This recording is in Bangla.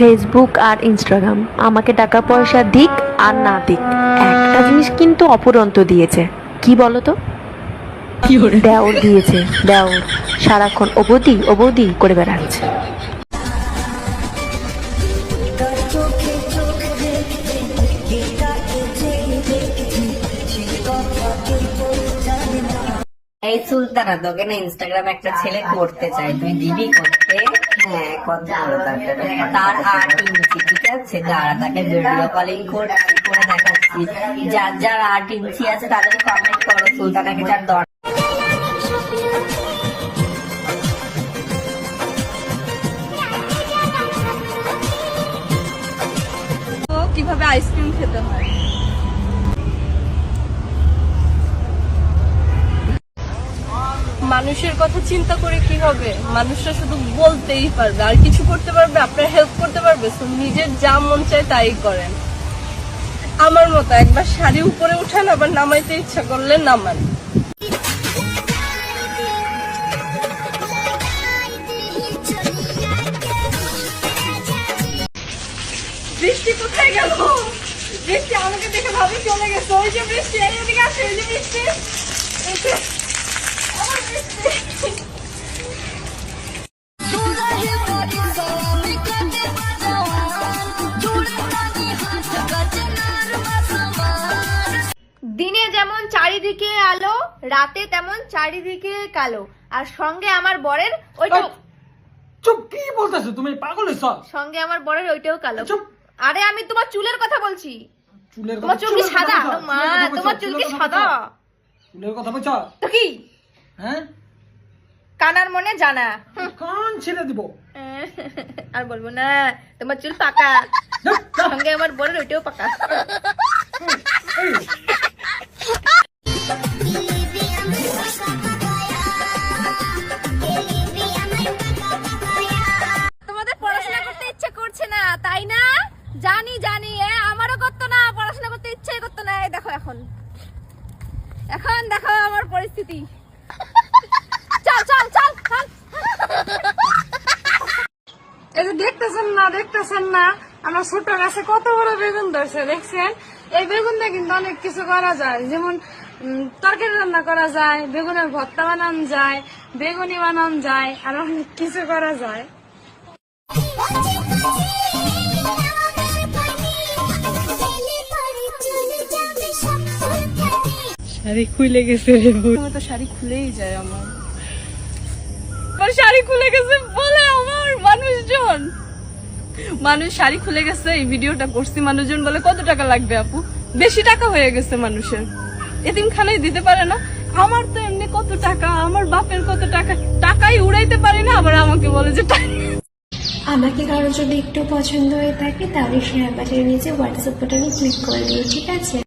ফেসবুক আর ইনস্টাগ্রাম আমাকে টাকা পয়সা দিক আর না দিক একটা জিনিস কিন্তু অপরন্ত দিয়েছে। কি বলতো? তো দেওর দিয়েছে দেওর। সারাক্ষণ অবধি অবধি করে বেড়াচ্ছে। এই সুলতানা তোকে না ইনস্টাগ্রামে একটা ছেলে করতে চাই তুই দিবি করতে। হ্যাঁ তার তার আট ইঞ্চি ঠিক আছে? তারা তাকে ভিডিও কলিং করছি করে দেখাচ্ছি। যার যার আট ইঞ্চি আছে তাদের কমেন্ট করো সুলতানাকে যার দরকার। তো কীভাবে আইসক্রিম খেতে হয়? মানুষের কথা চিন্তা করে কি হবে? মানুষরা শুধু বলতেই পারবে, আর কিছু করতে পারবে, আপনার হেল্প করতে পারবে নিজের যা মন চায় তাই করেন। আমার মতো, একবার শাড়ি উপরে উঠান, আবার নামাইতে ইচ্ছা করলে নামান। বৃষ্টি কোথায় গেল? বৃষ্টি আমাকে দেখে ভাবে চলে গেছে। ওই যে বৃষ্টি এদিকে যে বৃষ্টি। দিনে যেমন চারিদিকে আলো রাতে তেমন চারিদিকে কালো। আর সঙ্গে আমার বরের ওইটাও চুপ! কি বলতেছো? তুমি পাগল হয়েছ সঙ্গে আমার বরের ওইটাও কালো। চুপ। আরে আমি তোমার চুলের কথা বলছি। চুলের কথা তোমার চুল কি সাদা? মা তোমার? চুল কি সাদা? চুলের কথা বলছ? তো কি? হ্যাঁ? কানার মনে জানা। কান ছেড়ে দিব। আর বলব না তোমার চুল পাকা। সঙ্গে আমার বরের ওইটাও পাকা। এখন। এখন দেখো আমার পরিস্থিতি। চল চল চল এই দেখতেছেন না দেখতেছেন না, আমার ছোট গাছে কত বড় বেগুন ধরছে, দেখছেন? এই বেগুন দিয়ে কিন্তু অনেক কিছু করা যায়। যেমন তরকারি রান্না করা যায়, বেগুনের ভর্তা বানানো যায়, বেগুনি বানানো যায়, আর অনেক কিছু করা যায়। শাড়ি খুলে গেছে তো শাড়ি খুলেই যায় আমার। আমার শাড়ি খুলে গেছে বলে আমার মানুষজন। মানুষ শাড়ি খুলে গেছে এই ভিডিওটা করছি মানুষজন বলে কত টাকা লাগবে আপু? বেশি টাকা হয়ে গেছে মানুষের। এদিন খানাই দিতে পারে না। আমার তো এমনি কত টাকা আমার বাপের কত টাকা টাকাই উড়াইতে পারি না আবার আমাকে বলে যে আমাকে কারও যদি একটু পছন্দ হয়ে থাকে তাহলে শেয়ার বাটনের নিচে হোয়াটসঅ্যাপ বাটনে ক্লিক করে দিও ঠিক আছে?